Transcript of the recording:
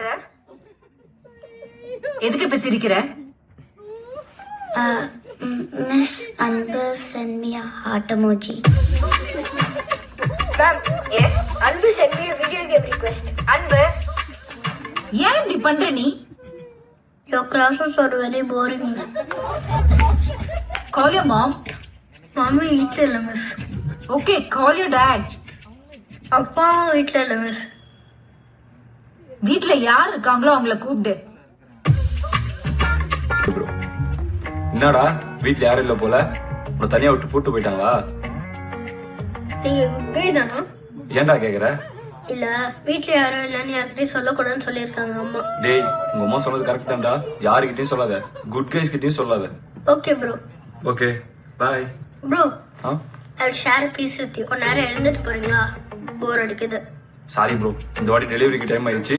பண்ற எதுக்கு இப்ப சிரிக்கிற? Miss Anbu send me ma'am yes Anbu send me video game request Anbu? ஏன் இப்படி பண்ற நீ? Your classes are very boring miss call your mom mummy வீட்டில் இல்லை miss okay call your dad அப்பாவும் வீட்டில் இல்லை மிஸ் வீட்ல யார் இருக்காங்களோ அவங்கள கூப்பிடு. ப்ரோ என்னடா வீட்ல யாரும் இல்ல போல? உன்னை தனியா விட்டு கூட்டு போயிட்டாங்களா? நீங்கள் கை தானா ஏன்டா கேக்குற? இல்ல வீட்ல யாரும் இல்லைன்னு யார்கிட்டயும் சொல்லக்கூடாதுன்னு சொல்லியிருக்காங்க அம்மா. டேய் உங்க அம்மா சொன்னது கரெக்ட் தான்டா. யாருக்கிட்டயும் சொல்லாத. குட் கைஸ் கிட்டயும் சொல்லாத. Okay bro okay bye bro ah? I share piece with கொஞ்ச நேரம் எழுந்துட்டு போறீங்களா? போர் அடிக்குது. சாரி ப்ரோ இந்த வாட்டி டெலிவரிக்கு டைம் ஆயிடுச்சு.